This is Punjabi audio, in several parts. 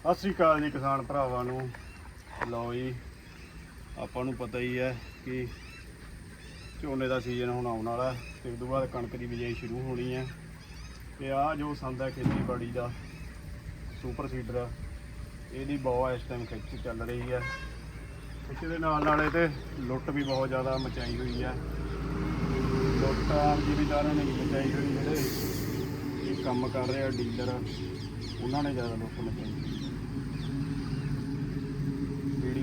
ਸਤਿ ਸ੍ਰੀ ਅਕਾਲ ਜੀ ਕਿਸਾਨ ਭਰਾਵਾਂ ਨੂੰ। ਲਓ ਜੀ, ਆਪਾਂ ਨੂੰ ਪਤਾ ਹੀ ਹੈ ਕਿ ਝੋਨੇ ਦਾ ਸੀਜ਼ਨ ਹੁਣ ਆਉਣ ਵਾਲਾ ਹੈ ਤੇ ਉਸ ਤੋਂ ਬਾਅਦ ਕਣਕ ਦੀ ਬਿਜਾਈ ਸ਼ੁਰੂ ਹੋਣੀ ਹੈ। ਤੇ ਆਹ ਜੋ ਸੰਦ ਹੈ ਖੇਤੀਬਾੜੀ ਦਾ ਸੁਪਰ ਸੀਡਰ ਇਹਦੀ ਬਹੁਤ ਇਸ ਟਾਈਮ ਖਿੱਚ ਚੱਲ ਰਹੀ ਹੈ। ਇਸ ਦੇ ਨਾਲ ਨਾਲ ਇਹ ਤੇ ਲੁੱਟ ਵੀ ਬਹੁਤ ਜ਼ਿਆਦਾ ਮਚਾਈ ਹੋਈ ਹੈ। ਲੁੱਟ ਆਮ ਜ਼ਿਮੀਦਾਰਾਂ ਨੇ ਨਹੀਂ ਮਚਾਈ ਹੋਈ ਜਿਹੜੇ ਇਹ ਕੰਮ ਕਰ ਰਹੇ ਆ, ਡੀਲਰ, ਉਹਨਾਂ ਨੇ ਜ਼ਿਆਦਾ ਲੁੱਟ ਮਚਾਈ।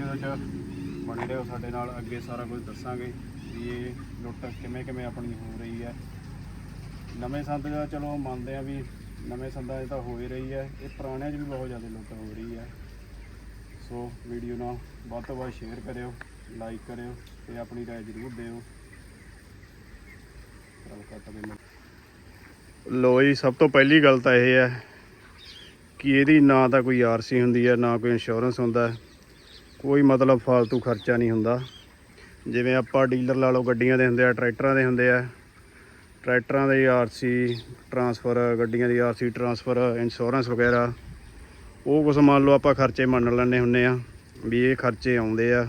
ਵੀਡੀਓ ਵਿੱਚ ਬਣੇ ਰਹੋ ਸਾਡੇ ਨਾਲ ਅੱਗੇ ਸਾਰਾ ਕੁਝ ਦੱਸਾਂਗੇ ਵੀ ਇਹ ਲੁੱਟ ਕਿਵੇਂ ਕਿਵੇਂ ਆਪਣੀ ਹੋ ਰਹੀ ਹੈ। ਨਵੇਂ ਸੰਦ ਦਾ ਚਲੋ ਮੰਨਦੇ ਆ ਵੀ ਨਵੇਂ ਸੰਦਾਂ 'ਚ ਤਾਂ ਹੋ ਹੀ ਰਹੀ ਹੈ, ਇਹ ਪੁਰਾਣਿਆਂ 'ਚ ਵੀ ਬਹੁਤ ਜ਼ਿਆਦਾ ਲੁੱਟ ਹੋ ਰਹੀ ਹੈ। ਸੋ ਵੀਡੀਓ ਨਾਲ ਵੱਧ ਤੋਂ ਵੱਧ ਸ਼ੇਅਰ ਕਰਿਓ ਲਾਈਕ ਕਰਿਓ ਤੇ ਆਪਣੀ ਰਾਏ ਜ਼ਰੂਰ ਦਿਓ। ਲੋ ਜੀ, ਸਭ ਤੋਂ ਪਹਿਲੀ ਗੱਲ ਤਾਂ ਇਹ ਹੈ ਕਿ ਇਹਦੀ ਨਾ ਤਾਂ ਕੋਈ ਆਰਸੀ ਹੁੰਦੀ ਹੈ, ਨਾ ਕੋਈ ਇੰਸ਼ੋਰੈਂਸ ਹੁੰਦਾ। ਹੈ। ਕੋਈ ਮਤਲਬ ਫालतू ਖਰਚਾ ਨਹੀਂ ਹੁੰਦਾ। ਜਿਵੇਂ ਆਪਾਂ ਡੀਲਰ ਲਾ ਲਓ, ਗੱਡੀਆਂ ਦੇ ਹੁੰਦੇ ਆ, ਟਰੈਕਟਰਾਂ ਦੇ ਹੁੰਦੇ ਆ। ਟਰੈਕਟਰਾਂ ਦੇ ਆਰਸੀ ਟਰਾਂਸਫਰ, ਗੱਡੀਆਂ ਦੀ ਆਰਸੀ ਟਰਾਂਸਫਰ, ਇੰਸ਼ੋਰੈਂਸ ਵਗੈਰਾ। ਉਹ ਕੁਛ ਮੰਨ ਲਓ ਆਪਾਂ ਖਰਚੇ ਮੰਨ ਲੈਂਦੇ ਹੁੰਨੇ ਆ, ਵੀ ਇਹ ਖਰਚੇ ਆਉਂਦੇ ਆ,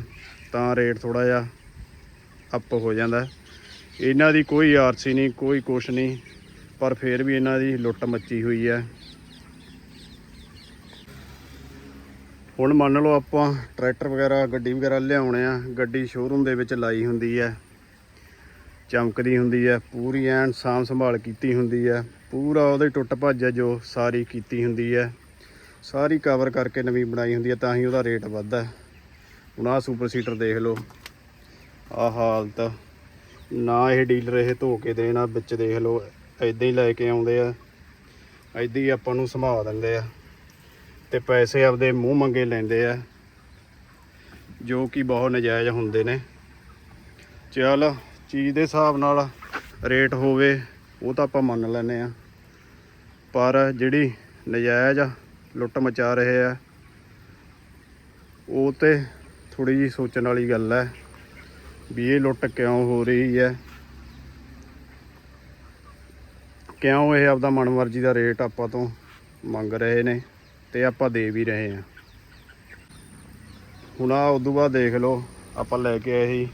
ਤਾਂ ਰੇਟ ਥੋੜਾ ਜਿਹਾ ਅਪ ਹੋ ਜਾਂਦਾ। ਇਹਨਾਂ ਦੀ ਕੋਈ ਆਰਸੀ ਨਹੀਂ, ਕੋਈ ਕੁਛ ਨਹੀਂ, ਪਰ ਫਿਰ ਵੀ ਇਹਨਾਂ ਦੀ ਲੁੱਟ ਮੱਚੀ ਹੋਈ ਹੈ ਹੁਣ ਮੰਨ ਲਓ ਆਪਾਂ ਟਰੈਕਟਰ ਵਗੈਰਾ, ਗੱਡੀ ਵਗੈਰਾ ਲਿਆਉਣੇ ਆ, ਗੱਡੀ ਸ਼ੋਰੂਮ ਦੇ ਵਿੱਚ ਲਾਈ ਹੁੰਦੀ ਹੈ ਚਮਕਦੀ ਹੁੰਦੀ ਹੈ ਪੂਰੀ ਐਨ ਸਾਂਭ ਸੰਭਾਲ ਕੀਤੀ ਹੁੰਦੀ ਹੈ ਪੂਰਾ ਉਹਦੇ ਟੁੱਟ ਭੱਜ ਹੈ ਜੋ ਸਾਰੀ ਕੀਤੀ ਹੁੰਦੀ ਹੈ ਸਾਰੀ ਕਵਰ ਕਰਕੇ ਨਵੀਂ ਬਣਾਈ ਹੁੰਦੀ ਹੈ ਤਾਂ ਹੀ ਉਹਦਾ ਰੇਟ ਵੱਧਦਾ ਹੈ ਹੁਣ ਆਹ ਸੁਪਰ ਸੀਟਰ ਦੇਖ ਲਓ। ਆਹ ਹਾਲਤ। ਨਾ ਇਹ ਡੀਲਰ ਇਹ ਧੋ ਕੇ ਦੇਣਾ ਵਿੱਚ ਦੇਖ ਲਓ। ਐਦਾਂ ਹੀ ਲੈ ਕੇ ਆਉਂਦੇ ਆ। ਐਦਾਂ ਹੀ ਆਪਾਂ ਨੂੰ ਸੰਭਾਲ ਦਿੰਦੇ ਆ। ਤੇ ਪੈਸੇ ਆਪਦੇ ਮੂੰਹ ਮੰਗੇ ਲੈਂਦੇ ਆ। ਜੋ ਕਿ ਬਹੁਤ ਨਜਾਇਜ਼ ਹੁੰਦੇ ਨੇ। ਚੱਲ, ਚੀਜ਼ ਦੇ ਹਿਸਾਬ ਨਾਲ ਰੇਟ ਹੋਵੇ, ਉਹ ਤਾਂ ਆਪਾਂ ਮੰਨ ਲੈਨੇ ਆ। ਪਰ ਜਿਹੜੀ ਨਜਾਇਜ਼ ਲੁੱਟ ਮਚਾ ਰਹੇ ਆ, ਉਹ ਤੇ ਥੋੜੀ ਜੀ ਸੋਚਣ ਵਾਲੀ ਗੱਲ ਹੈ ਵੀ ਇਹ ਲੁੱਟ ਕਿਉਂ ਹੋ ਰਹੀ ਹੈ। ਕਿਉਂ ਇਹ ਆਪਦਾ ਮਨਮਰਜ਼ੀ ਦਾ ਰੇਟ ਆਪਾਂ ਤੋਂ ਮੰਗ ਰਹੇ ਨੇ। ਤੇ ਆਪਾਂ ਦੇ ਵੀ ਰਹੇ ਹਾਂ। ਹੁਣ ਆ ਉਦੋਂ ਬਾਅਦ ਦੇਖ ਲਓ, ਆਪਾਂ ਲੈ ਕੇ ਆਏ ਸੀ।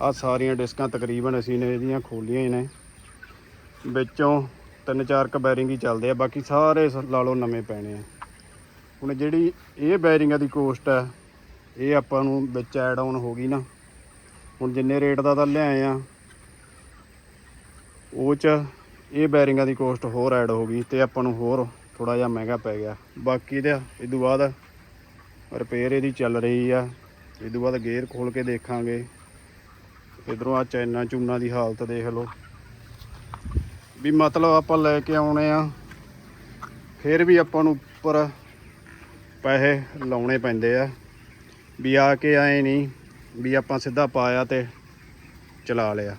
ਆ ਸਾਰੀਆਂ ਡਿਸਕਾਂ ਤਕਰੀਬਨ ਅਸੀਂ ਨੇ ਇਹਦੀਆਂ ਖੋਲੀਆਂ ਹੀ ਨੇ। ਵਿੱਚੋਂ ਤਿੰਨ ਚਾਰ ਕ ਬੈਰਿੰਗ ਹੀ ਚੱਲਦੇ ਆ, ਬਾਕੀ ਸਾਰੇ ਲਾ ਲਓ ਨਵੇਂ ਪੈਣੇ ਆ। ਹੁਣ ਜਿਹੜੀ ਇਹ ਬੈਰਿੰਗਾਂ ਦੀ ਕੋਸਟ ਹੈ ਇਹ ਆਪਾਂ ਨੂੰ ਵਿੱਚ ਐਡ ਆਨ ਹੋ ਗਈ ਨਾ। ਹੁਣ ਜਿੰਨੇ ਰੇਟ ਦਾ ਤਾਂ ਲਿਆਏ ਆ, ਉਹ ਚ ਇਹ ਬੈਰਿੰਗਾਂ ਦੀ ਕੋਸਟ ਹੋਰ ਐਡ ਹੋ ਗਈ ਤੇ ਆਪਾਂ ਨੂੰ ਹੋਰ ਥੋੜਾ ਜਿਹਾ ਮਹਿੰਗਾ ਪੈ ਗਿਆ। ਬਾਕੀ ਇਹਦਾ ਇਹ ਤੋਂ ਬਾਅਦ ਰਿਪੇਅਰ ਇਹਦੀ ਚੱਲ ਰਹੀ ਆ। ਇਹ ਤੋਂ ਬਾਅਦ ਗੇਅਰ ਖੋਲ ਕੇ ਦੇਖਾਂਗੇ। ਇਧਰੋਂ ਆ ਚੈਨਾ ਚੂਨਾ ਦੀ ਹਾਲਤ ਦੇਖ ਲਓ। ਵੀ ਮਤਲਬ ਆਪਾਂ ਲੈ ਕੇ ਆਉਣੇ ਆ। ਫਿਰ ਵੀ ਆਪਾਂ ਨੂੰ ਉੱਪਰ ਪੈਸੇ ਲਾਉਣੇ ਪੈਂਦੇ ਆ। ਵੀ ਆ ਕੇ ਆਏ ਨਹੀਂ ਵੀ ਆਪਾਂ ਸਿੱਧਾ ਪਾਇਆ ਤੇ ਚਲਾ ਲਿਆ।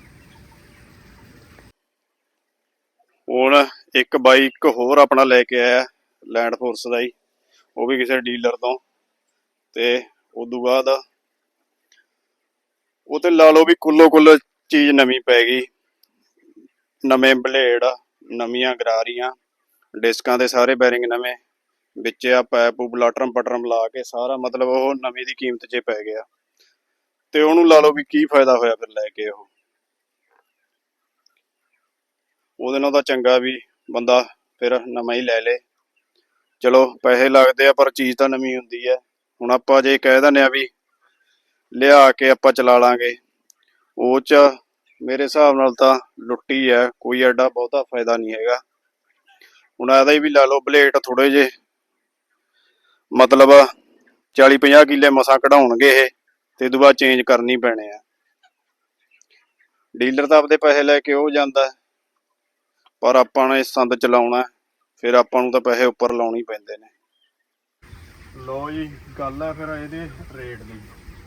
ਹੁਣ ਇੱਕ ਬਾਈਕ ਹੋਰ ਆਪਣਾ ਲੈ ਕੇ ਆਇਆ ਲੈਂਡ ਫੋਰਸ ਦਾ ਹੀ ਉਹ ਵੀ ਕਿਸੇ ਡੀਲਰ ਤੋਂ। ਤੇ ਉਦੋਂ ਬਾਅਦ ਉਹ ਤੇ ਲਾ ਲਓ ਵੀ ਕੁੱਲੋ ਕੁੱਲ ਚੀਜ਼ ਨਵੀਂ ਪੈ ਗਈ। ਨਵੇਂ ਬਲੇਡ, ਨਵੀਆਂ ਗਰਾਰੀਆਂ, ਡਿਸਕਾਂ ਦੇ ਸਾਰੇ ਬੈਰਿੰਗ ਨਵੇਂ। ਵਿੱਚ ਆ ਪੈਪ ਬਲਾਟਰਮ ਪਟਰਮ ਲਾ ਕੇ ਸਾਰਾ ਮਤਲਬ ਉਹ ਨਵੀਂ ਦੀ ਕੀਮਤ 'ਚ ਪੈ ਗਿਆ। ਤੇ ਉਹਨੂੰ ਲਾ ਲਓ ਵੀ ਕੀ ਫਾਇਦਾ ਹੋਇਆ ਫਿਰ ਲੈ ਕੇ ਉਹ। ਉਹਦੇ ਨਾਲ ਤਾਂ ਚੰਗਾ ਵੀ ਬੰਦਾ ਫਿਰ ਨਵਾਂ ਹੀ ਲੈ ਲੇ। ਚਲੋ, ਪੈਸੇ ਲੱਗਦੇ ਆ, ਪਰ ਚੀਜ਼ ਤਾਂ ਨਵੀਂ ਹੁੰਦੀ ਹੈ ਹੁਣ ਆਪਾਂ ਜੇ ਕਹਿ ਦਿੰਦੇ ਆ ਵੀ ਲਿਆ ਕੇ ਆਪਾਂ ਚਲਾ ਲਾਂਗੇ। ਉਹ ਚ ਮੇਰੇ ਹਿਸਾਬ ਨਾਲ ਤਾਂ ਲੁੱਟੀ ਹੈ ਕੋਈ ਐਡਾ ਬਹੁਤਾ ਫਾਇਦਾ ਨਹੀਂ ਹੈਗਾ। ਹੁਣ ਆਦਾ ਹੀ ਵੀ ਲਾ ਲਓ, ਬਲੇਟ ਥੋੜੇ ਜੇ ਮਤਲਬ 40 50 ਕਿੱਲੇ ਮਸਾਂ ਕਢਾਉਣਗੇ ਇਹ, ਤੇ ਦੁਬਾਰਾ ਚੇਂਜ ਕਰਨੀ ਪੈਣੇ ਆ। ਡੀਲਰ ਤਾਂ ਆਪਦੇ ਪੈਸੇ ਲੈ ਕੇ ਉਹ ਜਾਂਦਾ। ਪਰ ਆਪਾਂ ਨੇ ਸੰਦ ਚਲਾਉਣਾ ਫਿਰ ਆਪਾਂ ਨੂੰ ਤਾਂ ਪੈਸੇ ਉੱਪਰ ਲਾਉਣੇ ਹੀ ਪੈਂਦੇ ਨੇ। ਲੋ ਜੀ, ਗੱਲ ਹੈ ਫਿਰ ਇਹਦੇ ਰੇਟ ਦੀ,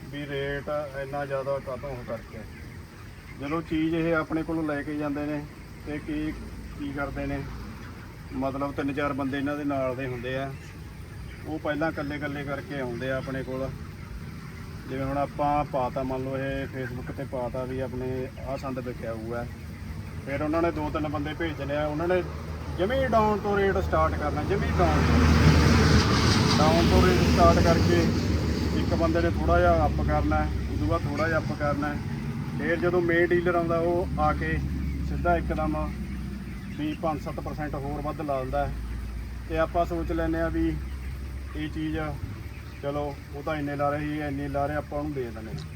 ਵੀ ਰੇਟ ਇੰਨਾ ਜ਼ਿਆਦਾ ਕਾਹਤੋਂ ਹੋ ਕਰਕੇ। ਜਦੋਂ ਚੀਜ਼ ਇਹ ਆਪਣੇ ਕੋਲੋਂ ਲੈ ਕੇ ਜਾਂਦੇ ਨੇ, ਤੇ ਕੀ ਕੀ ਕਰਦੇ ਨੇ? ਮਤਲਬ ਤਿੰਨ ਚਾਰ ਬੰਦੇ ਇਹਨਾਂ ਦੇ ਨਾਲ ਦੇ ਹੁੰਦੇ ਆ। ਉਹ ਪਹਿਲਾਂ ਇਕੱਲੇ ਇਕੱਲੇ ਕਰਕੇ ਆਉਂਦੇ ਆ ਆਪਣੇ ਕੋਲ। ਜਿਵੇਂ ਹੁਣ ਆਪਾਂ ਪਾਤਾ, ਮੰਨ ਲਓ ਇਹ ਫੇਸਬੁੱਕ ਤੇ ਪਾਤਾ ਵੀ ਆਪਣੇ ਆਹ ਸੰਦ ਵਿਕਿਆ ਹੋਊਗਾ। ਫਿਰ ਉਹਨਾਂ ਨੇ ਦੋ ਤਿੰਨ ਬੰਦੇ ਭੇਜਣੇ ਆ, ਉਹਨਾਂ ਨੇ ਜਿਵੇਂ ਡਾਊਨ ਤੋਂ ਰੇਟ ਸਟਾਰਟ ਕਰਨਾ, ਜਿਵੇਂ ਡਾਊਨ ਤੋਂ ਡਾਊਨ ਤੋਂ ਸਟਾਰਟ ਕਰਕੇ ਇੱਕ ਬੰਦੇ ਨੇ ਥੋੜਾ ਜਿਹਾ ਅਪ ਕਰਨਾ ਹੈ ਉਦੋਂ ਬਾਅਦ ਥੋੜਾ ਜਿਹਾ ਅਪ ਕਰਨਾ, ਫਿਰ ਜਦੋਂ ਮੇਨ ਡੀਲਰ ਆਉਂਦਾ, ਉਹ ਆ ਕੇ ਸਿੱਧਾ ਇੱਕਦਮ ਵੀ 5-7% ਹੋਰ ਵੱਧ ਲਾ ਦਿੰਦਾ ਹੈ। ਤੇ ਆਪਾਂ ਸੋਚ ਲੈਂਦੇ ਆ ਵੀ ਇਹ ਚੀਜ਼ ਚਲੋ, ਉਹ ਤਾਂ ਇੰਨੇ ਲਾ ਰਹੇ ਸੀ ਇੰਨੇ ਲਾ ਰਹੇ, ਆਪਾਂ ਉਹਨੂੰ ਦੇ ਦਿੰਦੇ ਹਾਂ।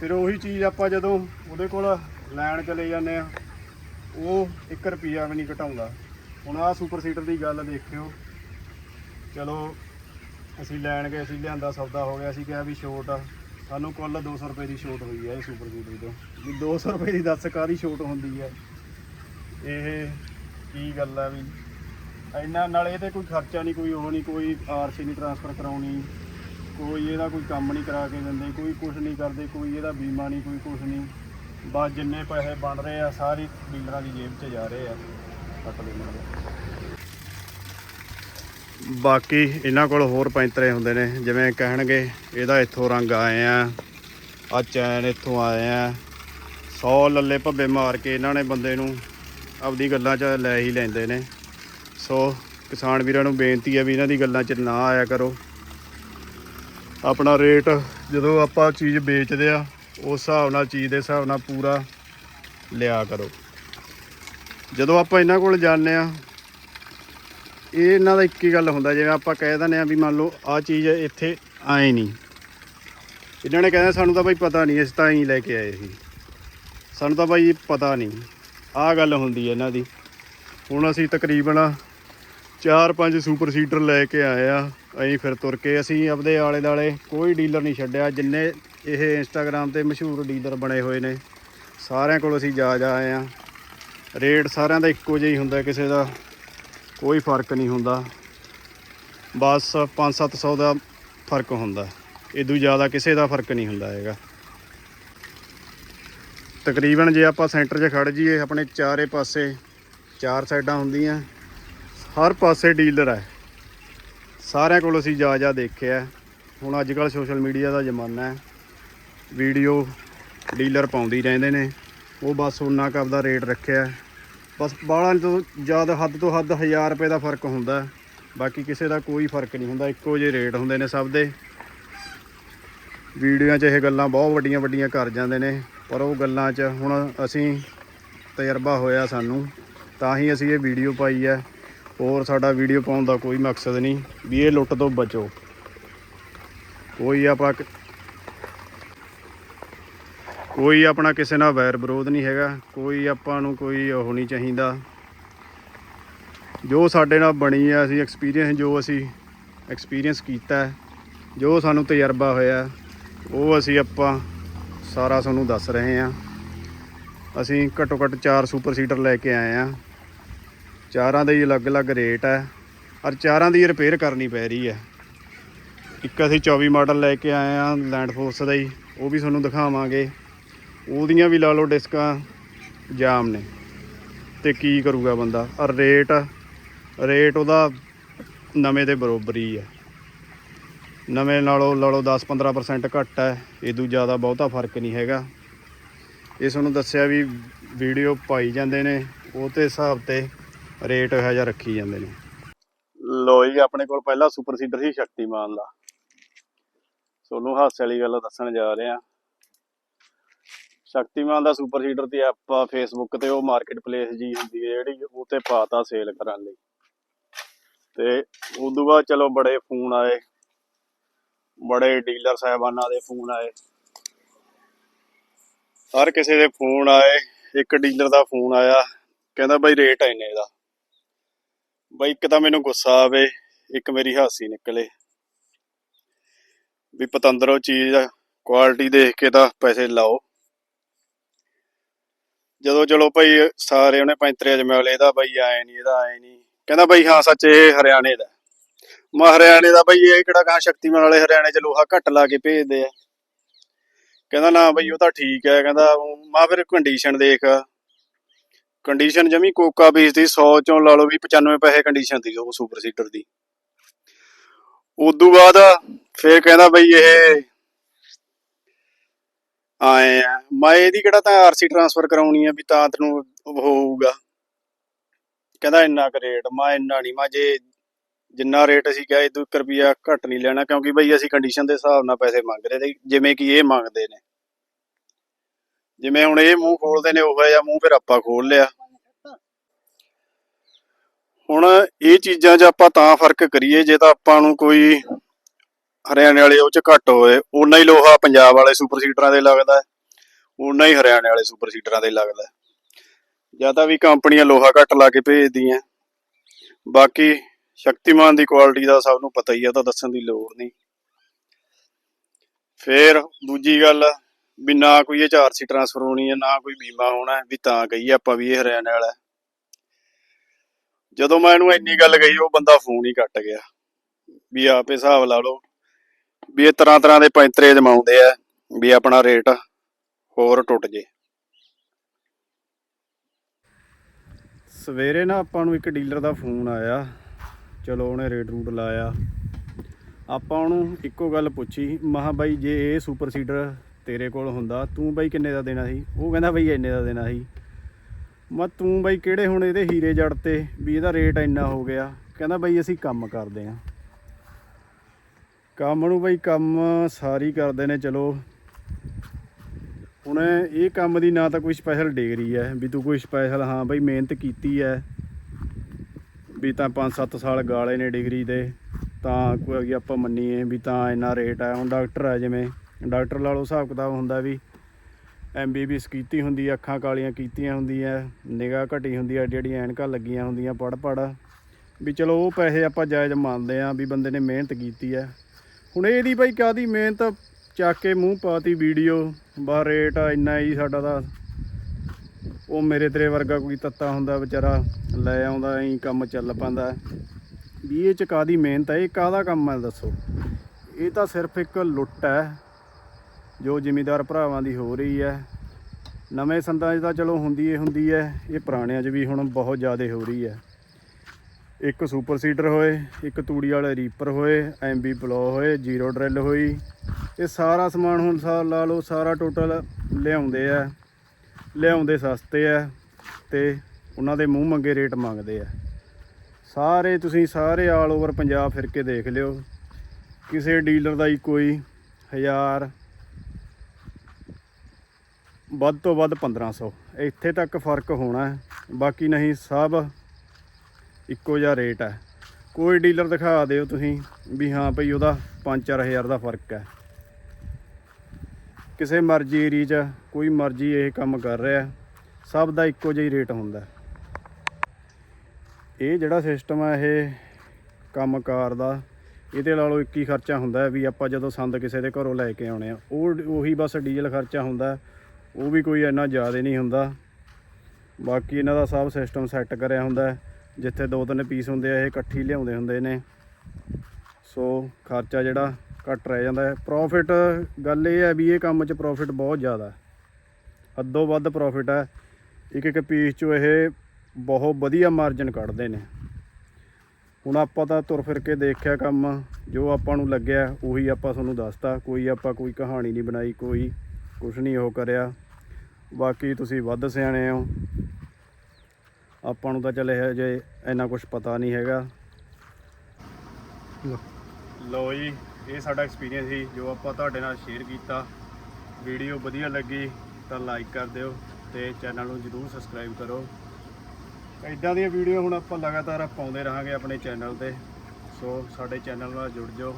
ਫਿਰ ਉਹੀ ਚੀਜ਼ ਆਪਾਂ ਜਦੋਂ ਉਹਦੇ ਕੋਲ ਲੈਣ ਚਲੇ ਜਾਂਦੇ ਆ ਉਹ 1 ਰੁਪਿਆ ਵੀ ਨਹੀਂ ਘਟਾਉਂਦਾ। ਹੁਣ ਆਹ ਸੁਪਰ ਸੀਟਰ ਦੀ ਗੱਲ ਦੇਖਿਓ। ਚਲੋ, ਅਸੀਂ ਲੈਣ ਗਏ ਅਸੀਂ ਲਿਆਂਦਾ ਸੌਦਾ ਹੋ ਗਿਆ, ਅਸੀਂ ਕਿਹਾ ਵੀ ਛੋਟ ਆ। ਸਾਨੂੰ ਕੁੱਲ 200 ਰੁਪਏ ਦੀ ਛੋਟ ਹੋਈ ਹੈ ਇਹ ਸੁਪਰ ਸੀਟਰ ਤੋਂ। ਵੀ 200 ਰੁਪਏ ਦੀ ਦੱਸ ਕਾਹਦੀ ਛੋਟ ਹੁੰਦੀ ਹੈ ਇਹ ਕੀ ਗੱਲ ਆ ਵੀ? ਇੰਨਾ ਨਾਲ ਇਹਦੇ ਕੋਈ ਖਰਚਾ ਨਹੀਂ, ਕੋਈ ਉਹ ਨਹੀਂ, ਕੋਈ ਆਰਸੀ ਨਹੀਂ ਟ੍ਰਾਂਸਫਰ ਕਰਾਉਣੀ। ਕੋਈ ਇਹਦਾ ਕੋਈ ਕੰਮ ਨਹੀਂ ਕਰਾ ਕੇ ਦਿੰਦੇ, ਕੋਈ ਕੁਝ ਨਹੀਂ ਕਰਦੇ, ਕੋਈ ਇਹਦਾ ਬੀਮਾ ਨਹੀਂ, ਕੋਈ ਕੁਝ ਨਹੀਂ। ਬਸ ਜਿੰਨੇ ਪੈਸੇ ਬਣ ਰਹੇ ਆ, ਸਾਰੀ ਡੀਲਰਾਂ ਦੀ ਜੇਬ 'ਚ ਜਾ ਰਹੇ ਆ ਕੱਟ ਲੈਣ ਬਾਕੀ ਇਹਨਾਂ ਕੋਲ ਹੋਰ ਪੈਂਤਰੇ ਹੁੰਦੇ ਨੇ, ਜਿਵੇਂ ਕਹਿਣਗੇ, ਇਹਦਾ ਇੱਥੋਂ ਰੰਗ ਆਏ ਆ ਆ ਚੈਨ ਇੱਥੋਂ ਆਏ ਆ। 100 ਲੱਲੇ ਭੱਬੇ ਮਾਰ ਕੇ ਇਹਨਾਂ ਨੇ ਬੰਦੇ ਨੂੰ ਆਪਦੀ ਗੱਲਾਂ 'ਚ ਲੈ ਹੀ ਲੈਂਦੇ ਨੇ। ਸੋ ਕਿਸਾਨ ਵੀਰਾਂ ਨੂੰ ਬੇਨਤੀ ਹੈ ਵੀ ਇਹਨਾਂ ਦੀ ਗੱਲਾਂ 'ਚ ਨਾ ਆਇਆ ਕਰੋ। ਆਪਣਾ ਰੇਟ ਜਦੋਂ ਆਪਾਂ ਚੀਜ਼ ਵੇਚਦੇ ਆ ਉਸ ਹਿਸਾਬ ਨਾਲ, ਚੀਜ਼ ਦੇ ਹਿਸਾਬ ਨਾਲ ਪੂਰਾ ਲਿਆ ਕਰੋ। ਜਦੋਂ ਆਪਾਂ ਇਹਨਾਂ ਕੋਲ ਜਾਂਦੇ ਆ ਇਹ ਇਹਨਾਂ ਦਾ ਇੱਕ ਹੀ ਗੱਲ ਹੁੰਦਾ, ਜਿਵੇਂ ਆਪਾਂ ਕਹਿ ਦਿੰਦੇ ਆ ਵੀ ਮੰਨ ਲਓ ਆ ਚੀਜ਼ ਇੱਥੇ ਆਏ ਨਹੀਂ। ਇਹਨਾਂ ਨੇ ਕਹਿੰਦਾ ਸਾਨੂੰ ਤਾਂ ਬਾਈ ਪਤਾ ਨਹੀਂ, ਅਸੀਂ ਤਾਂ ਹੀ ਲੈ ਕੇ ਆਏ ਸੀ। ਸਾਨੂੰ ਤਾਂ ਬਾਈ ਪਤਾ ਨਹੀਂ, ਆਹ ਗੱਲ ਹੁੰਦੀ ਹੈ ਇਹਨਾਂ ਦੀ। ਹੁਣ ਅਸੀਂ ਤਕਰੀਬਨ 4-5 ਸੁਪਰ ਸੀਟਰ ਲੈ ਕੇ ਆਏ ਆ, ਅਸੀਂ ਫਿਰ ਤੁਰ ਕੇ ਅਸੀਂ ਆਪਦੇ ਆਲੇ ਦਾਲੇ ਕੋਈ ਡੀਲਰ ਨਹੀਂ ਛੱਡਿਆ, ਜਿੰਨੇ ਇਹ ਇੰਸਟਾਗ੍ਰam ਤੇ ਮਸ਼ਹੂਰ ਡੀਲਰ ਬਣੇ ਹੋਏ ਨੇ। ਸਾਰਿਆਂ ਕੋਲ ਅਸੀਂ ਜਾ ਜਾ ਆਏ ਆ ਰੇਟ ਸਾਰਿਆਂ ਦਾ ਇੱਕੋ ਜਿਹਾ ਹੀ ਹੁੰਦਾ, ਕਿਸੇ ਦਾ ਕੋਈ ਫ਼ਰਕ ਨਹੀਂ ਹੁੰਦਾ। ਬਸ 5-700 ਦਾ ਫ਼ਰਕ ਹੁੰਦਾ। ਇਦੋਂ ਜ਼ਿਆਦਾ ਕਿਸੇ ਦਾ ਫ਼ਰਕ ਨਹੀਂ ਹੁੰਦਾ ਹੈਗਾ। ਤਕਰੀਬਨ ਜੇ ਆਪਾਂ ਸੈਂਟਰ 'ਚ ਖੜ ਜਾਈਏ, ਆਪਣੇ ਚਾਰੇ ਪਾਸੇ ਚਾਰ ਸਾਈਡਾਂ ਹੁੰਦੀਆਂ। ਹਰ ਪਾਸੇ ਡੀਲਰ ਹੈ। ਸਾਰਿਆਂ ਕੋਲ ਅਸੀਂ ਜਾ ਜਾ ਦੇਖਿਆ। ਹੁਣ ਅੱਜ ਕੱਲ ਸੋਸ਼ਲ ਮੀਡੀਆ ਦਾ ਜ਼ਮਾਨਾ ਹੈ। ਵੀਡੀਓ ਡੀਲਰ ਪਾਉਂਦੀ ਰਹਿੰਦੇ ਨੇ। ਉਹ ਬਸ ਉਹਨਾਂ ਕੁ ਆਪਦਾ ਰੇਟ ਰੱਖਿਆ। ਬਸ ਬਾਲਾਂ ਤੋਂ ਜ਼ਿਆਦਾ ਹੱਦ ਤੋਂ ਹੱਦ 1000 ਰੁਪਏ ਦਾ ਫ਼ਰਕ ਹੁੰਦਾ। ਬਾਕੀ ਕਿਸੇ ਦਾ ਕੋਈ ਫ਼ਰਕ ਨਹੀਂ ਹੁੰਦਾ। ਇੱਕੋ ਜਿਹੇ ਰੇਟ ਹੁੰਦੇ ਨੇ ਸਭ ਦੇ। ਵੀਡੀਓਆਂ 'ਚ ਇਹ ਗੱਲਾਂ ਬਹੁਤ ਵੱਡੀਆਂ ਵੱਡੀਆਂ ਕਰ ਜਾਂਦੇ ਨੇ। ਪਰ ਉਹ ਗੱਲਾਂ 'ਚ ਹੁਣ ਅਸੀਂ ਤਜਰਬਾ ਹੋਇਆ ਸਾਨੂੰ। ਤਾਂ ਹੀ ਅਸੀਂ ਇਹ ਵੀਡੀਓ ਪਾਈ ਹੈ। ਹੋਰ ਸਾਡਾ ਵੀਡੀਓ ਪਾਉਣ ਦਾ ਕੋਈ ਮਕਸਦ ਨਹੀਂ। ਵੀ ਇਹ ਲੁੱਟ ਤੋਂ ਬਚੋ। ਕੋਈ ਆਪਾਂ ਕੋਈ ਆਪਣਾ ਕਿਸੇ ਨਾਲ ਵੈਰ ਵਿਰੋਧ ਨਹੀਂ ਹੈਗਾ, ਕੋਈ ਆਪਾਂ ਨੂੰ ਕੋਈ ਉਹ ਨਹੀਂ ਚਾਹੀਦਾ। ਜੋ ਸਾਡੇ ਨਾਲ ਬਣੀ ਆ, ਅਸੀਂ ਐਕਸਪੀਰੀਅੰਸ ਜੋ ਅਸੀਂ ਐਕਸਪੀਰੀਅੰਸ ਕੀਤਾ, ਜੋ ਸਾਨੂੰ ਤਜਰਬਾ ਹੋਇਆ, ਉਹ ਅਸੀਂ ਆਪਾਂ ਸਾਰਾ ਤੁਹਾਨੂੰ ਦੱਸ ਰਹੇ ਹਾਂ। ਅਸੀਂ ਘੱਟੋ ਘੱਟ 4 ਸੁਪਰ ਸੀਟਰ ਲੈ ਕੇ ਆਏ ਆ ਚਾਰਾਂ ਦੇ ਹੀ ਅਲੱਗ-ਅਲੱਗ ਰੇਟ ਹੈ ਔਰ ਚਾਰਾਂ ਦੀ ਰਿਪੇਅਰ ਕਰਨੀ ਪੈ ਰਹੀ ਹੈ ਇੱਕ ਅਸੀਂ 24 ਮਾਡਲ ਲੈ ਕੇ ਆਏ ਆ ਲੈਂਡ ਫੋਰਸ ਦਾ ਹੀ, ਉਹ ਵੀ ਤੁਹਾਨੂੰ ਦਿਖਾਵਾਂਗੇ। ਉਹਦੀਆਂ ਵੀ ਲਾ ਲਓ ਡਿਸਕਾਂ ਜਾਮ ਨੇ। ਤੇ ਕੀ ਕਰੂਗਾ ਬੰਦਾ? ਔਰ ਰੇਟ ਰੇਟ ਉਹਦਾ ਨਵੇਂ ਦੇ ਬਰੋਬਰ ਹੀ ਹੈ ਨਵੇਂ ਨਾਲੋਂ ਲਾ ਲਓ 10-15% ਘੱਟ ਹੈ ਇਦੋਂ ਜ਼ਿਆਦਾ ਬਹੁਤਾ ਫ਼ਰਕ ਨਹੀਂ ਹੈਗਾ। ਇਹ ਤੁਹਾਨੂੰ ਦੱਸਿਆ ਵੀ ਵੀਡੀਓ ਪਾਈ ਜਾਂਦੇ ਨੇ। ਉਹ ਤੇ ਹਿਸਾਬ ਤੇ ਰੇਟ ਇਹੋ ਜਿਹਾ ਰੱਖੀ ਜਾਂਦੇ ਨੇ। ਲੋ ਜੀ, ਆਪਣੇ ਕੋਲ ਪਹਿਲਾ ਸੁਪਰ ਸੀਡਰ ਸੀ ਸ਼ਕਤੀਮਾਨ ਦਾ। ਤੁਹਾਨੂੰ ਹਾਸੇ ਵਾਲੀ ਗੱਲ ਦੱਸਣ ਜਾ ਰਹੇ। ਆ ਸ਼ਕਤੀਮਾਨ ਦਾ ਸੁਪਰ ਸੀਡਰ ਤੇ ਆਪਾਂ ਫੇਸਬੁੱਕ ਤੇ ਉਹ ਮਾਰਕੀਟ ਪਲੇਸ ਜੀ ਹੁੰਦੀ ਹੈ ਜਿਹੜੀ ਉਹ ਤੇ ਪਾਤਾ ਸੇਲ ਕਰਨ ਲਈ। ਤੇ ਉਦੋਂ ਬਾਅਦ ਚਲੋ ਬੜੇ ਫੋਨ ਆਏ, ਬੜੇ ਡੀਲਰ ਸਾਹਿਬਾਨਾਂ ਦੇ ਫੋਨ ਆਏ। ਹਰ ਕਿਸੇ ਦੇ ਫੋਨ ਆਏ, ਇੱਕ ਡੀਲਰ ਦਾ ਫੋਨ ਆਇਆ, ਕਹਿੰਦਾ ਬਾਈ ਰੇਟ ਇੰਨੇ ਦਾ। ਬਾਈ ਇੱਕ ਤਾਂ ਮੈਨੂੰ ਗੁੱਸਾ ਆਵੇ, ਇੱਕ ਮੇਰੀ ਹਾਸੀ ਨਿਕਲੇ। ਵੀ ਪਤੰਦਰੋ ਚੀਜ਼ ਕੁਆਲਿਟੀ ਦੇਖ ਕੇ ਤਾਂ ਪੈਸੇ ਲਾਓ। ਜਦੋਂ ਚਲੋ ਭਾਈ ਸਾਰੇ ਉਹਨੇ ਪੈਂਤਰੇ ਜਮੇਲੇ ਇਹਦਾ ਬਾਈ ਆਏ ਨਹੀਂ ਇਹਦਾ ਆਏ ਨਹੀਂ ਕਹਿੰਦਾ ਬਾਈ ਹਾਂ ਸੱਚ ਇਹ ਹਰਿਆਣੇ ਦਾ। ਮੈਂ ਹਰਿਆਣੇ ਦਾ ਬਾਈ ਇਹ ਕਿਹੜਾ ਕਹਾਂ ਸ਼ਕਤੀਮਾਨ ਵਾਲੇ ਹਰਿਆਣੇ ਚ ਲੋਹਾ ਘੱਟ ਲਾ ਕੇ ਭੇਜਦੇ ਆ। ਕਹਿੰਦਾ ਨਾ ਬਾਈ ਉਹ ਤਾਂ ਠੀਕ ਹੈ, ਕਹਿੰਦਾ ਉਹ- ਮੈਂ ਫਿਰ ਕੰਡੀਸ਼ਨ ਦੇਖ। ਕੰਡੀਸ਼ਨ ਜਮੀ ਕੋਕਾ ਬੀਜ ਦੀ 100 ਚੋਂ ਲਾ ਲਓ ਵੀ 95 ਪੈਸੇ ਕੰਡੀਸ਼ਨ ਦੀ ਉਹ ਸੁਪਰ ਸੀਟਰ ਦੀ। ਉਦੋਂ ਬਾਅਦ ਫੇਰ ਕਹਿੰਦਾ ਬਈ ਇਹ ਆਏ ਆ। ਮੈਂ ਇਹਦੀ ਕਿਹੜਾ ਤਾਂ ਆਰਸੀ ਟ੍ਰਾਂਸਫਰ ਕਰਾਉਣੀ ਆ ਵੀ ਤਾਂ ਤੈਨੂੰ ਹੋਊਗਾ। ਕਹਿੰਦਾ ਇੰਨਾ ਕੁ ਰੇਟ ਮੈਂ ਇੰਨਾ ਨਹੀਂ ਮੈਂ ਜੇ ਜਿੰਨਾ ਰੇਟ ਅਸੀਂ ਕਿਹਾ ਇਹ ਤੋਂ 1 ਰੁਪਿਆ ਘੱਟ ਨਹੀਂ ਲੈਣਾ, ਕਿਉਂਕਿ ਬਈ ਅਸੀਂ ਕੰਡੀਸ਼ਨ ਦੇ ਹਿਸਾਬ ਨਾਲ ਪੈਸੇ ਮੰਗ ਰਹੇ ਤੇ ਜਿਵੇਂ ਕਿ ਇਹ ਮੰਗਦੇ ਨੇ। ਜਿਵੇਂ ਹੁਣ ਇਹ ਮੂੰਹ ਖੋਲਦੇ ਨੇ, ਉਹ ਜਿਹਾ ਮੂੰਹ ਫਿਰ ਆਪਾਂ ਖੋਲ ਲਿਆ। ਹੁਣ ਇਹ ਚੀਜ਼ਾਂ 'ਚ ਆਪਾਂ ਤਾਂ ਫ਼ਰਕ ਕਰੀਏ, ਜੇ ਤਾਂ ਆਪਾਂ ਨੂੰ ਕੋਈ ਹਰਿਆਣੇ ਵਾਲੇ ਉਹ 'ਚ ਘੱਟ ਹੋਏ। ਉਨਾ ਹੀ ਲੋਹਾ ਪੰਜਾਬ ਵਾਲੇ ਸੁਪਰ ਸੀਡਰਾਂ ਦੇ ਲੱਗਦਾ ਹੈ, ਉਨਾ ਹੀ ਹਰਿਆਣੇ ਵਾਲੇ ਸੁਪਰ ਸੀਡਰਾਂ ਦੇ ਲੱਗਦਾ ਹੈ। ਵੀ ਕੰਪਨੀਆਂ ਲੋਹਾ ਘੱਟ ਲਾ ਕੇ ਭੇਜਦੀਆਂ। ਬਾਕੀ ਸ਼ਕਤੀਮਾਨ ਦੀ ਕੁਆਲਿਟੀ ਦਾ ਸਭ ਨੂੰ ਪਤਾ ਹੀ ਆ ਤਾਂ ਦੱਸਣ ਦੀ ਲੋੜ ਨਹੀਂ। ਫੇਰ ਦੂਜੀ ਗੱਲ ਵੀ ਨਾ ਕੋਈ ਇਹ ਚਾਰ ਸੀ ਟ੍ਰਾਂਸਫਰ ਹੋਣੀ ਹੈ ਨਾ ਕੋਈ ਬੀਮਾ ਹੋਣਾ ਵੀ ਤਾਂ ਕਹੀਏ ਆਪਾਂ ਵੀ ਇਹ ਹਰਿਆਣੇ ਵਾਲਾ ਜਦੋਂ ਮੈਂ ਇਹਨੂੰ ਇੰਨੀ ਗੱਲ ਕਹੀ ਉਹ ਬੰਦਾ ਫੋਨ ਹੀ ਕੱਟ ਗਿਆ। ਵੀ ਆਪੇ ਹਿਸਾਬ ਲਾ ਲਓ ਵੀ ਇਹ ਤਰ੍ਹਾਂ ਤਰ੍ਹਾਂ ਦੇ ਪੈਂਤਰੇ ਜਮਾਉਂਦੇ ਆ ਵੀ ਆਪਣਾ ਰੇਟ ਹੋਰ ਟੁੱਟ ਜੇ। ਸਵੇਰੇ ਨਾ ਆਪਾਂ ਨੂੰ ਇੱਕ ਡੀਲਰ ਦਾ ਫੋਨ ਆਇਆ। ਚਲੋ ਉਹਨੇ ਰੇਟ ਰੂਟ ਲਾਇਆ। ਆਪਾਂ ਉਹਨੂੰ ਇੱਕੋ ਗੱਲ ਪੁੱਛੀ, ਮਹਾ ਬਾਈ ਜੇ ਇਹ ਸੁਪਰ ਸੀਡਰ ਤੇਰੇ ਕੋਲ ਹੁੰਦਾ, ਤੂੰ ਬਾਈ ਕਿੰਨੇ ਦਾ ਦੇਣਾ ਸੀ? ਉਹ ਕਹਿੰਦਾ ਬਾਈ ਇੰਨੇ ਦਾ ਦੇਣਾ ਸੀ। ਮੈਂ ਤੂੰ ਬਾਈ ਕਿਹੜੇ ਹੁਣ ਇਹਦੇ ਹੀਰੇ ਜੜ ਤੇ ਵੀ ਇਹਦਾ ਰੇਟ ਇੰਨਾ ਹੋ ਗਿਆ? ਕਹਿੰਦਾ ਬਾਈ ਅਸੀਂ ਕੰਮ ਕਰਦੇ ਆਂ। ਕੰਮ ਨੂੰ ਬਈ ਕੰਮ ਸਾਰੀ ਕਰਦੇ ਨੇ, ਚਲੋ। ਹੁਣ ਇਹ ਕੰਮ ਦੀ ਨਾ ਤਾਂ ਕੋਈ ਸਪੈਸ਼ਲ ਡਿਗਰੀ ਹੈ, ਵੀ ਤੂੰ ਕੋਈ ਸਪੈਸ਼ਲ ਹਾਂ ਬਈ ਮਿਹਨਤ ਕੀਤੀ ਹੈ। ਵੀ ਤਾਂ 5-7 ਸਾਲ ਗਾਲੇ ਨੇ ਡਿਗਰੀ ਦੇ, ਤਾਂ ਕੋਈ ਆਪਾਂ ਮੰਨੀਏ ਵੀ ਤਾਂ ਇੰਨਾ ਰੇਟ ਹੈ। ਹੁਣ ਡਾਕਟਰ ਹੈ ਜਿਵੇਂ ਡਾਕਟਰ ਲਾ ਲਓ, ਹਿਸਾਬ ਕਿਤਾਬ ਹੁੰਦਾ ਵੀ ਐਮਬੀਬੀਐਸ ਕੀਤੀ ਹੁੰਦੀ ਹੈ, ਅੱਖਾਂ ਕਾਲੀਆਂ ਕੀਤੀਆਂ ਹੁੰਦੀਆਂ, ਨਿਗਾਹ ਘਟੀ ਹੁੰਦੀ ਹੈ ਜਿਹੜੀਆਂ ਐਨਕਾਂ ਲੱਗੀਆਂ ਹੁੰਦੀਆਂ ਪੜ ਪੜ ਵੀ ਚਲੋ ਉਹ ਪੈਸੇ ਆਪਾਂ ਜਾਇਜ਼ ਮੰਨਦੇ ਆਂ ਵੀ ਬੰਦੇ ਨੇ ਮਿਹਨਤ ਕੀਤੀ ਹੈ। ਹੁਣ ਇਹਦੀ ਬਾਈ ਕਾਦੀ ਮਿਹਨਤ ਚੱਕ ਕੇ ਮੂੰਹ ਪਾਤੀ ਵੀਡੀਓ ਬਾ ਰੇਟ ਆ ਇੰਨਾ ਹੀ ਸਾਡਾ ਤਾਂ। ਉਹ ਮੇਰੇ ਤੇਰੇ ਵਰਗਾ ਕੋਈ ਤੱਤਾ ਹੁੰਦਾ ਵਿਚਾਰਾ, ਲੈ ਆਉਂਦਾ, ਐਂ ਕੰਮ ਚੱਲ ਪੈਂਦਾ। ਵੀ ਇਹ ਚ ਕਾਦੀ ਮਿਹਨਤ ਹੈ ਇਹ ਕਾਦਾ ਕੰਮ ਹੈ ਦੱਸੋ? ਇਹ ਤਾਂ ਸਿਰਫ ਇੱਕ ਲੁੱਟ ਹੈ ਜੋ ਜ਼ਿਮੀਦਾਰ ਭਰਾਵਾਂ ਦੀ ਹੋ ਰਹੀ ਹੈ ਨਵੇਂ ਸੰਦਾਂ 'ਚ ਤਾਂ ਚਲੋ ਹੁੰਦੀ ਏ, ਹੁੰਦੀ ਹੈ ਇਹ ਪੁਰਾਣਿਆਂ 'ਚ ਵੀ ਹੁਣ ਬਹੁਤ ਜ਼ਿਆਦਾ ਹੋ ਰਹੀ ਹੈ ਇੱਕ ਸੁਪਰ ਸੀਡਰ ਹੋਏ, ਇੱਕ ਤੂੜੀ ਵਾਲੇ ਰੀਪਰ ਹੋਏ ਐਮਬੀ ਪਲੋ ਹੋਏ, ਜ਼ੀਰੋ ਡਰਿਲ ਹੋਈ। ਇਹ ਸਾਰਾ ਸਮਾਨ ਹੁਣ ਸਾ ਲਾ ਲਓ, ਸਾਰਾ ਟੋਟਲ ਲਿਆਉਂਦੇ ਆ, ਲਿਆਉਂਦੇ ਸਸਤੇ ਆ ਤੇ ਉਹਨਾਂ ਦੇ ਮੂੰਹ ਮੰਗੇ ਰੇਟ ਮੰਗਦੇ ਆ। ਸਾਰੇ ਤੁਸੀਂ ਸਾਰੇ ਆਲ ਓਵਰ ਪੰਜਾਬ ਫਿਰ ਕੇ ਦੇਖ ਲਿਓ। ਕਿਸੇ ਡੀਲਰ ਦਾ ਹੀ ਕੋਈ ਹਜ਼ਾਰ, ਵੱਧ ਤੋਂ ਵੱਧ 1500 ਇੱਥੇ ਤੱਕ ਫ਼ਰਕ ਹੋਣਾ ਬਾਕੀ ਨਹੀਂ, ਸਭ ਇੱਕੋ ਜਿਹਾ ਰੇਟ ਹੈ। ਕੋਈ ਡੀਲਰ ਦਿਖਾ ਦਿਓ ਤੁਸੀਂ ਵੀ ਹਾਂ ਭਈ ਉਹਦਾ 5-4000 ਦਾ ਫ਼ਰਕ ਹੈ। ਕਿਸੇ ਮਰਜ਼ੀ ਏਰੀਆ 'ਚ ਕੋਈ ਮਰਜ਼ੀ ਇਹ ਕੰਮ ਕਰ ਰਿਹਾ ਸਭ ਦਾ ਇੱਕੋ ਜਿਹਾ ਹੀ ਰੇਟ ਹੁੰਦਾ ਇਹ ਜਿਹੜਾ ਸਿਸਟਮ ਹੈ ਇਹ ਕੰਮਕਾਰ ਦਾ, ਇਹਦੇ ਨਾਲੋਂ ਇੱਕ ਹੀ ਖਰਚਾ ਹੁੰਦਾ ਵੀ ਆਪਾਂ ਜਦੋਂ ਸੰਦ ਕਿਸੇ ਦੇ ਘਰੋਂ ਲੈ ਕੇ ਆਉਣੇ ਆ, ਉਹ ਉਹੀ ਬਸ ਡੀਜ਼ਲ ਖਰਚਾ ਹੁੰਦਾ ਉਹ ਵੀ ਕੋਈ ਇੰਨਾ ਜ਼ਿਆਦਾ ਨਹੀਂ ਹੁੰਦਾ। ਬਾਕੀ ਇਹਨਾਂ ਦਾ ਸਭ ਸਿਸਟਮ ਸੈੱਟ ਕਰਿਆ ਹੁੰਦਾ ਜਿੱਥੇ ਦੋ ਤਿੰਨ ਪੀਸ ਹੁੰਦੇ ਆ, ਇਹ ਇਕੱਠੀ ਲਿਆਉਂਦੇ ਹੁੰਦੇ ਨੇ। ਸੋ ਖਰਚਾ ਜਿਹੜਾ ਘੱਟ ਰਹਿ ਜਾਂਦਾ ਹੈ। ਪ੍ਰੋਫਿਟ ਗੱਲ ਇਹ ਹੈ ਵੀ ਇਹ ਕੰਮ 'ਚ ਪ੍ਰੋਫਿਟ ਬਹੁਤ ਜ਼ਿਆਦਾ ਹੈ। ਹੱਦੋਂ ਵੱਧ ਪ੍ਰੋਫਿਟ ਹੈ। ਇੱਕ ਇੱਕ ਪੀਸ 'ਚੋਂ ਇਹ ਬਹੁਤ ਵਧੀਆ ਮਾਰਜਨ ਕੱਢਦੇ ਨੇ। ਹੁਣ ਆਪਾਂ ਤਾਂ ਤੁਰ ਫਿਰ ਕੇ ਦੇਖਿਆ ਕੰਮ, ਜੋ ਆਪਾਂ ਨੂੰ ਲੱਗਿਆ, ਉਹੀ ਆਪਾਂ ਤੁਹਾਨੂੰ ਦੱਸਤਾ। ਕੋਈ ਆਪਾਂ ਕੋਈ ਕਹਾਣੀ ਨਹੀਂ ਬਣਾਈ, ਕੋਈ ਕੁਝ ਨਹੀਂ ਉਹ ਕਰਿਆ। ਬਾਕੀ ਤੁਸੀਂ ਵੱਧ ਸਿਆਣੇ ਹੋ। ਆਪਾਂ ਨੂੰ ਤਾਂ ਚੱਲੇ ਹਜੇ ਇੰਨਾ ਕੁਝ ਪਤਾ ਨਹੀਂ ਹੈਗਾ। ਲੋ ਜੀ ਇਹ ਸਾਡਾ ਐਕਸਪੀਰੀਅੰਸ ਸੀ ਜੋ ਆਪਾਂ ਤੁਹਾਡੇ ਨਾਲ ਸ਼ੇਅਰ ਕੀਤਾ। ਵੀਡੀਓ ਵਧੀਆ ਲੱਗੀ ਤਾਂ ਲਾਈਕ ਕਰ ਦਿਓ ਤੇ ਚੈਨਲ ਨੂੰ ਜਰੂਰ ਸਬਸਕ੍ਰਾਈਬ ਕਰੋ। ਇਦਾਂ ਦੀਆਂ ਵੀਡੀਓ ਹੁਣ ਆਪਾਂ ਲਗਾਤਾਰ ਪਾਉਂਦੇ ਰਹਾਂਗੇ ਆਪਣੇ ਚੈਨਲ ਤੇ। ਸੋ ਸਾਡੇ ਚੈਨਲ ਨਾਲ ਜੁੜ ਜਾਓ।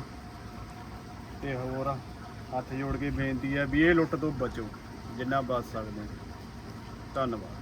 ਤੇ ਹੋਰ ਹੱਥ ਜੋੜ ਕੇ ਬੇਨਤੀ ਹੈ ਵੀ ਇਹ ਲੁੱਟ ਤੋਂ ਬਚੋ ਜਿੰਨਾ ਬਚ ਸਕਦੇ ਹੋ। ਧੰਨਵਾਦ।